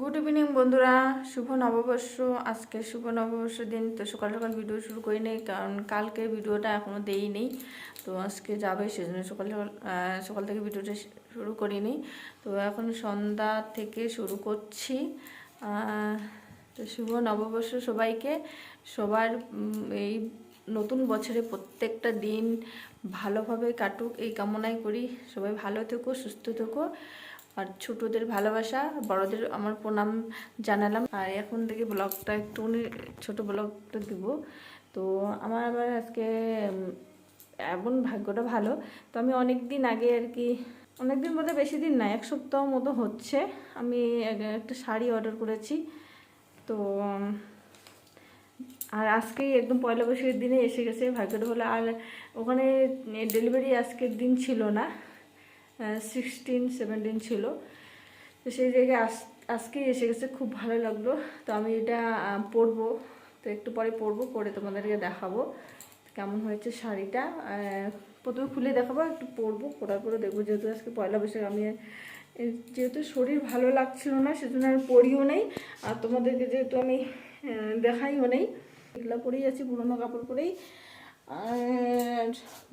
Good evening বন্ধুরা। শুভ নববর্ষ। আজকে শুভ নববর্ষ দিন। তো সকাল সকাল ভিডিও শুরু করি নেই, কারণ কালকে ভিডিওটা এখনও দেই নেই। তো আজকে যাবে সেজন্য সকাল সকাল সকাল থেকে ভিডিওটা শুরু করিনি তো এখন সন্ধ্যা থেকে শুরু করছি। তো শুভ নববর্ষ সবাইকে। সবার এই নতুন বছরে প্রত্যেকটা দিন ভালোভাবে কাটুক, এই কামনাই করি। সবাই ভালো থেকো, সুস্থ থেকো। আর ছোটদের ভালোবাসা, বড়দের আমার প্রণাম জানালাম। আর এখন থেকে ব্লগটা একটুখানি ছোট ব্লগটা দিব। তো আমার আবার আজকে এমন ভাগ্যটা ভালো। তো আমি অনেক দিন আগে আর কি অনেক দিন বলতে বেশি দিন না, এক সপ্তাহ মতো হচ্ছে। আমি একটা শাড়ি অর্ডার করেছি। তো আর আজকেই একদম পয়লা বৈশাখের দিনে এসে গেছে। ভাগ্যটা হলো আর ওখানে ডেলিভারি আজকের দিন ছিল না। সিক্সটিন সেভেন্টিন ছিল। তো সেই জায়গায় আজ আজকেই এসে গেছে, খুব ভালো লাগল। তো আমি এটা পরবো। তো একটু পরে পরবো, পরে তোমাদেরকে দেখাবো কেমন হয়েছে শাড়িটা। প্রথমে খুলে দেখাবো, একটু পরবো, পরার পরে দেখব। যেহেতু আজকে পয়লা বৈশাখ, আমি যেহেতু শরীর ভালো লাগছিল না, সেজন্য আমি পরিও নেই। আর তোমাদেরকে যেহেতু আমি দেখাইও নেই, এগুলো পরেই আছি, পুরোনো কাপড় পরেই। আর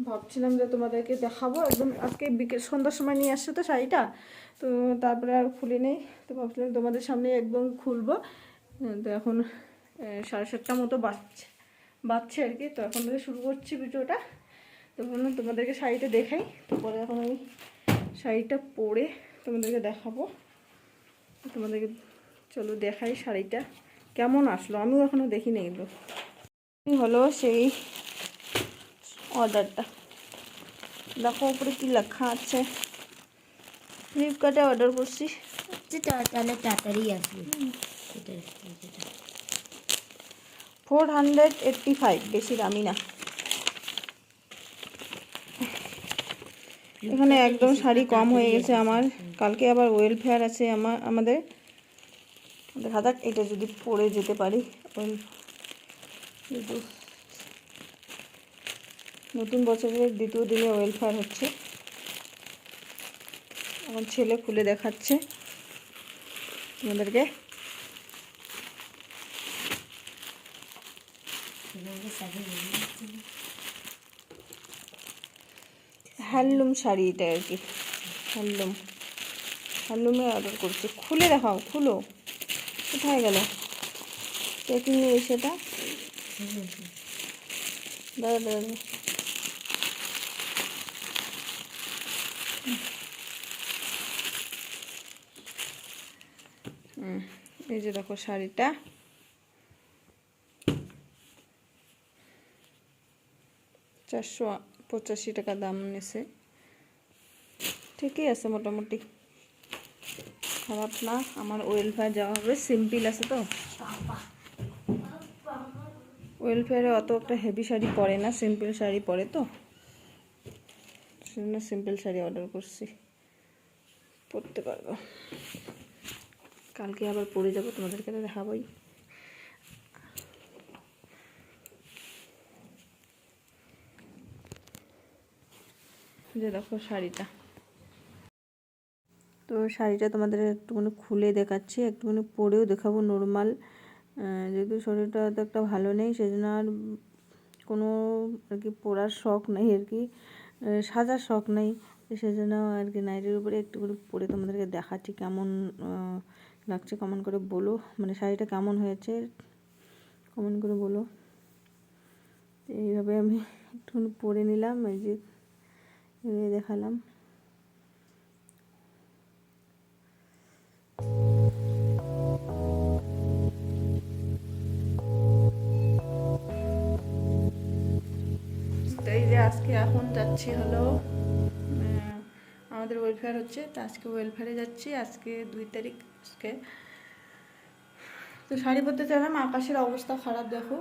ভাবছিলাম যে তোমাদেরকে দেখাবো। একদম আজকে বিকেল, সন্ধ্যার সময় নিয়ে আসছে তো শাড়িটা? তো তারপরে আর খুলি নেই। তো ভাবছিলাম তোমাদের সামনে একদম খুলবো। তো এখন সাড়ে সাতটা মতো বাজছে বাজছে আর কি। তো এখন থেকে শুরু করছি ভিডিওটা। তো বললাম তোমাদেরকে শাড়িটা দেখাই। তো পরে এখন আমি শাড়িটা পরে তোমাদেরকে দেখাবো। তোমাদেরকে চলো দেখাই শাড়িটা। কেমন আসলো? আমিও এখনও দেখিনি এই হলো সেই অর্ডারটা। দেখো উপরে কি লেখা আছে। ফ্লিপকার্টে অর্ডার করছি। যেটা তাহলে তাড়াতাড়ি আসবে। ফোর হান্ড্রেড এইট্টি ফাইভ বেশি দামি না। এখানে একদম শাড়ি কম হয়ে গেছে আমার। কালকে আবার ওয়েলফেয়ার আছে আমার আমাদের। দেখা যাক এটা যদি পরে যেতে পারি ওয়েল নতুন বছরের দ্বিতীয় দিনে ওয়েলফেয়ার হচ্ছে। আমার ছেলে খুলে দেখাচ্ছে তোমাদেরকে হ্যান্ডলুম শাড়ি এটা আর কি। হ্যান্ডলুম। হ্যান্ডলুমে অর্ডার করছি। খুলে দেখাও, খুলো। কোথায় গেল? প্যাকিং নিয়ে সেটা দাদা দাদা। এই যে দেখো শাড়িটা। চারশো পঁচাশি টাকা দাম নিছে। ঠিকই আছে মোটামুটি। খারাপ না, আমার ওয়েলফেয়ার যাওয়া হবে সিম্পল আছে তো। ওয়েলফেয়ারে অত একটা হেভি শাড়ি পরে না সিম্পল শাড়ি পরে তো। সেজন্য সিম্পল শাড়ি অর্ডার করছি। পরতে পারব। কালকে আবার পরে যাব, তোমাদেরকে তো দেখাবোই। যে দেখো শাড়িটা। তো শাড়িটা তোমাদের একটুখানি খুলে দেখাচ্ছি, একটুখানি পরেও দেখাবো নর্মাল যেহেতু শরীরটা তো একটা ভালো নেই, সেজন্য আর কোনো আর কি পরার শখ নেই আর কি। সাজার শখ নেই, সেজন্য আর কি নাইটের উপরে একটু করে পরে তোমাদেরকে দেখাচ্ছি কেমন লাগছে, কমন করে বলো। মানে শাড়িটা কেমন হয়েছে, কমন করে বলো। এইভাবে আমি একটুখানি পরে নিলাম, এই যে এভাবে দেখালাম। আজকে এখন যাচ্ছি হলো আমাদের ওয়েলফেয়ার হচ্ছে তো আজকে ওয়েলফেয়ারে যাচ্ছি আজকে দুই তারিখ আজকে। তো শাড়ি পরতে চাইলাম আকাশের অবস্থা খারাপ দেখো।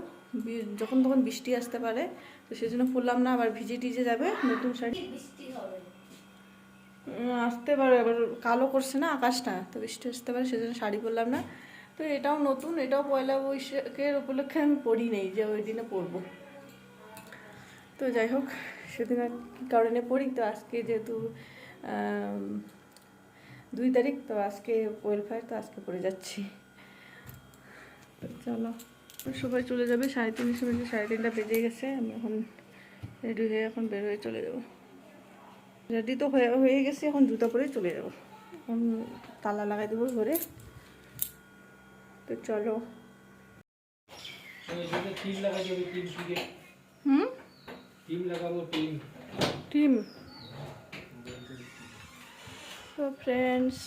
যখন তখন বৃষ্টি আসতে পারে তো সেজন্য পরলাম না আবার ভিজে টিজে যাবে নতুন শাড়ি। আসতে পারে আবার কালো করছে না আকাশটা তো বৃষ্টি আসতে পারে সেজন্য শাড়ি পরলাম না। তো এটাও নতুন এটাও পয়লা বৈশাখের উপলক্ষে আমি পরি নেই যে ওই দিনে পরবো। তো যাই হোক সেদিন আর কী কারণে পড়ি তো আজকে যেহেতু দুই তারিখ তো আজকে ওয়েলফেয়ার তো আজকে পড়ে যাচ্ছি। তো চলো সবাই চলে যাবে সাড়ে সময় যে সাড়ে তিনটা বেজে গেছে আমি এখন রেডি হয়ে এখন বের হয়ে চলে যাব। রেডি তো হয়ে হয়ে গেছে এখন জুতা পরে চলে যাব। এখন তালা লাগাই দেবো ঘরে। তো চলো। হুম? টিম লাগাবো টিম টিম তো ফ্রেন্ডস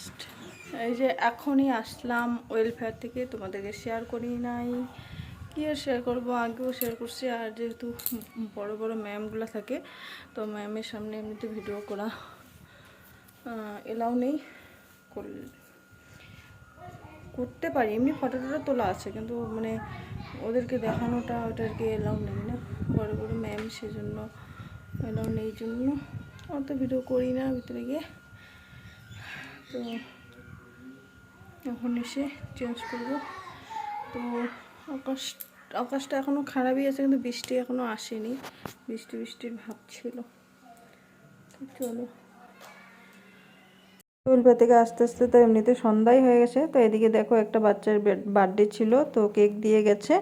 এই যে এখনই আসলাম ওয়েলফেয়ার থেকে, তোমাদেরকে শেয়ার করি নাই। কি আর শেয়ার করব? আগেও শেয়ার করছি, আর যেহেতু বড় বড় ম্যামগুলো থাকে, তো ম্যামের সামনে এমনিতে ভিডিও করা এলাও নেই। করতে পারি, এমনি ফটো টটো তোলা আছে, কিন্তু মানে ওদেরকে দেখানোটা ওটাকে এলাও নেই না। বড় বড় ম্যাম সেজন্য এলাও নেই জন্য অত ভিডিও করি না ভিতরে গিয়ে। তো এখন এসে চেঞ্জ করব। তো আকাশ, আকাশটা এখনও খারাপই আছে, কিন্তু বৃষ্টি এখনও আসেনি। বৃষ্টি, বৃষ্টির ভাব ছিল। চলো। টুলপে থেকে আস্তে আস্তে তো এমনিতে সন্ধ্যাই হয়ে গেছে। তো এদিকে দেখো একটা বাচ্চার বার্থডে ছিল, তো কেক দিয়ে গেছে।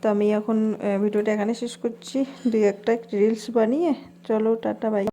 তো আমি এখন ভিডিওটা এখানে শেষ করছি। দুই একটা রিলস বানিয়ে। চলো, টাটা বাই